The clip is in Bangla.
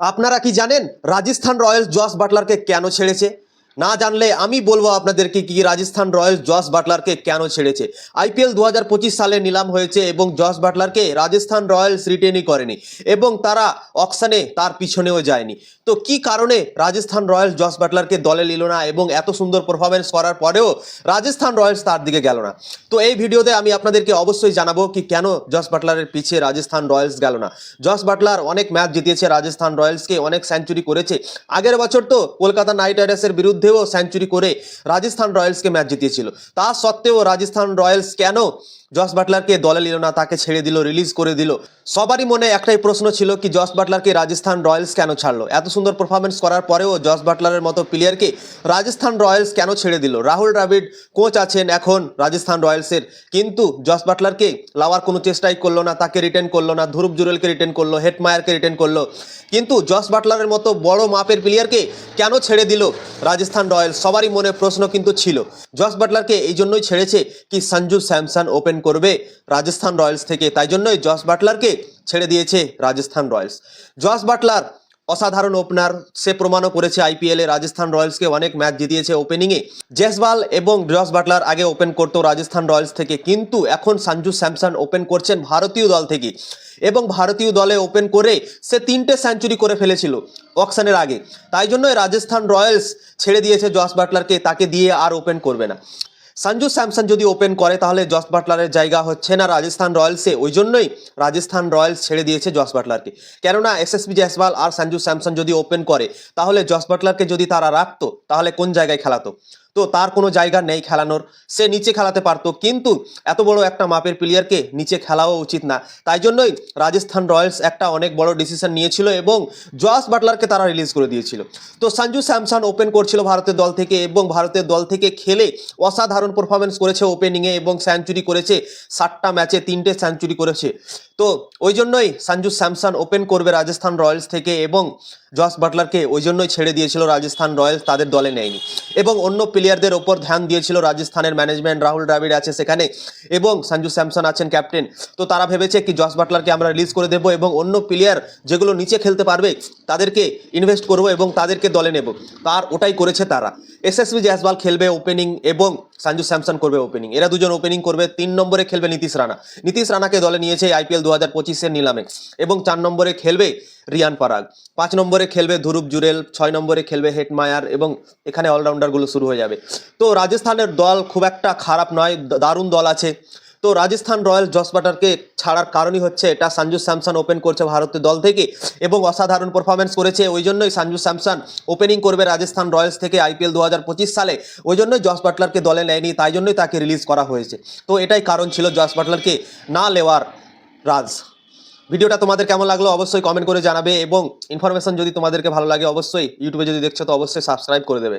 আপনারা কি জানেন রাজস্থান রয়্যালস জস বাটলারকে কেন ছেড়েছে? না জানলে আমি বলব আপনাদেরকে কি রাজস্থান রয়্যালস জস বাটলারকে কেন ছেড়েছে? আইপিএল দু হাজার পঁচিশ সালে নিলাম হয়েছে এবং জস বাটলারকে রাজস্থান রয়্যালস রিটেনই করেনি এবং তারা অকশানে তার পিছনেও যায়নি। তো কি কারণে রাজস্থান রয়্যালস জস বাটলারকে দলে নিল না এবং এত সুন্দর পারফরমেন্স করার পরেও রাজস্থান রয়্যালস তার দিকে গেল না? তো এই ভিডিওতে আমি আপনাদেরকে অবশ্যই জানাব কি কেন জস বাটলারের পিছিয়ে রাজস্থান রয়্যালস গেল না? জস বাটলার অনেক ম্যাচ জিতিয়েছে রাজস্থান রয়্যালসকে, অনেক সেঞ্চুরি করেছে। আগের বছর তো কলকাতা নাইট রাইডার্সের বিরুদ্ধেও সেঞ্চুরি করে রাজস্থান রয়্যালসকে ম্যাচ জিতিয়েছিল। তা সত্ত্বেও রাজস্থান রয়্যালস কেন জস বাটলারকে দলে নিল না, তাকে ছেড়ে দিল রিলিজ করে দিল? সবারই মনে একটাই প্রশ্ন ছিল কি, জস বাটলারকে রাজস্থান রয়্যালস কেন ছাড়লো? এত সুন্দর পারফরমেন্স করার পরেও জস বাটলারের মতো প্লেয়ারকে রাজস্থান রয়্যালস কেন ছেড়ে দিল? রাহুল দ্রাবিড কোচ আছেন এখন রাজস্থান রয়্যালসের, কিন্তু জস বাটলারকে লাওয়ার কোনো চেষ্টাই করল না, তাকে রিটার্ন করল না, ধ্রুব জুরেলকে রিটার্ন করল হেটমায়ারকে রিটার্ন করল। কিন্তু জস বাটলারের মতো বড় মাপের প্লেয়ারকে কেন ছেড়ে দিল রাজস্থান রয়্যালস সবারই মনে প্রশ্ন কিন্তু ছিল। জস বাটলারকে এই জন্যই ছেড়েছে কি সঞ্জু স্যামসন ওপেন করবে রাজস্থান রয়্যালস থেকে। তাই জন্যই জস বাটলারকে ছেড়ে দিয়েছে রাজস্থান রয়্যালস জস বাটলার অসাধারণ ওপেনার। সে প্রমাণও করেছে আইপিএলে রাজস্থান রয়্যালসকে অনেক ম্যাচ জিতিয়েছে ওপেনিংয়ে। জেসওয়াল এবং জস বাটলার আগে ওপেন করতো রাজস্থান রয়্যালস থেকে, কিন্তু এখন সঞ্জু স্যামসন ওপেন করছেন ভারতীয় দল থেকে। এবং ভারতীয় দলে ওপেন করে সে তিনটে সেঞ্চুরি করে ফেলেছিল অকশনের আগে। তাই জন্যই রাজস্থান রয়্যালস ছেড়ে দিয়েছে জস বাটলারকে, তাকে দিয়ে আর ওপেন করবে না। সঞ্জু স্যামসন যদি ওপেন করে, তাহলে জস বাটলারের জায়গা হচ্ছে না রাজস্থান রয়্যালসে। ওই জন্যই রাজস্থান রয়্যালস ছেড়ে দিয়েছে জস বাটলারকে। কেননা এসএসবি জয়সওয়াল আর সঞ্জু স্যামসন যদি ওপেন করে, তাহলে জস বাটলারকে যদি তারা রাখতো, তাহলে কোন জায়গায় খেলাতো? তো তার কোনো জায়গা নেই খেলানোর। সে নিচে খেলাতে পারতো, কিন্তু এত বড় একটা মাপের প্লেয়ারকে নিচে খেলাও উচিত না। তাই জন্যই রাজস্থান রয়্যালস একটা অনেক বড় ডিসিশন নিয়েছিল এবং জস বাটলারকে তারা রিলিজ করে দিয়েছিল। তো সঞ্জু স্যামসন ওপেন করছিল ভারতের দল থেকে এবং ভারতের দল থেকে খেলে অসাধারণ পারফরমেন্স করেছে ওপেনিংয়ে এবং সেঞ্চুরি করেছে ষাটটা ম্যাচে তিনটে সেঞ্চুরি করেছে। তো ওই জন্যই সঞ্জু স্যামসন ওপেন করবে রাজস্থান রয়্যালস থেকে এবং জস বাটলারকে ওই জন্যই ছেড়ে দিয়েছিল রাজস্থান রয়্যালস, তাদের দলে নেয়নি। এবং অন্য প্লেয়ারদের ওপর ধ্যান দিয়েছিল রাজস্থানের ম্যানেজমেন্ট রাহুল দ্রাবিড় আছে সেখানে এবং সঞ্জু স্যামসন আছেন ক্যাপ্টেন। তো তারা ভেবেছে কি জস বাটলারকে আমরা রিলিজ করে দেবো এবং অন্য প্লেয়ার যেগুলো নিচে খেলতে পারবে, তাদেরকে ইনভেস্ট করব এবং তাদেরকে দলে নেব। তার ওটাই করেছে তারা। এসএসবি জয়সওয়াল খেলবে ওপেনিং এবং সঞ্জু স্যামসন করবে ওপেনিং এরা দুজন ওপেনিং করবে। তিন নম্বরে খেলবে নীতিশ রানা। নীতিশ রানাকে দলে নিয়েছে আইপিএল দু হাজার পঁচিশের নিলামে এবং চার নম্বরে খেলবে রিয়ান পারাগ। পাঁচ নম্বরে খেলবে ধুরুপ জুরেল, ছয় নম্বরে খেলবে হেট মায়ার এবং এখানে অলরাউন্ডারগুলো শুরু হয়ে যাবে। তো রাজস্থানের দল খুব একটা খারাপ নয় দারুণ দল আছে। তো রাজস্থান রয়্যাল জস বাটারকে ছাড়ার কারণই হচ্ছে এটা। সঞ্জু স্যামসন ওপেন করছে ভারতের দল থেকে এবং অসাধারণ পারফরমেন্স করেছে। ওই জন্যই সঞ্জু স্যামসন ওপেনিং করবে রাজস্থান রয়্যালস থেকে আইপিএল দু হাজার পঁচিশ সালে। ওই জন্যই জস বাটলারকে দলে নেয়নি, তাই জন্যই তাকে রিলিজ করা হয়েছে। তো এটাই কারণ ছিল জস বাটলারকে না লেওয়ার রাজ। ভিডিওটা তোমাদের কেমন লাগল অবশ্যই কমেন্ট করে জানাবে এবং ইনফরমেশন যদি তোমাদেরকে ভালো লাগে অবশ্যই ইউটিউবে যদি দেখছ তো অবশ্যই সাবস্ক্রাইব করে দেবে।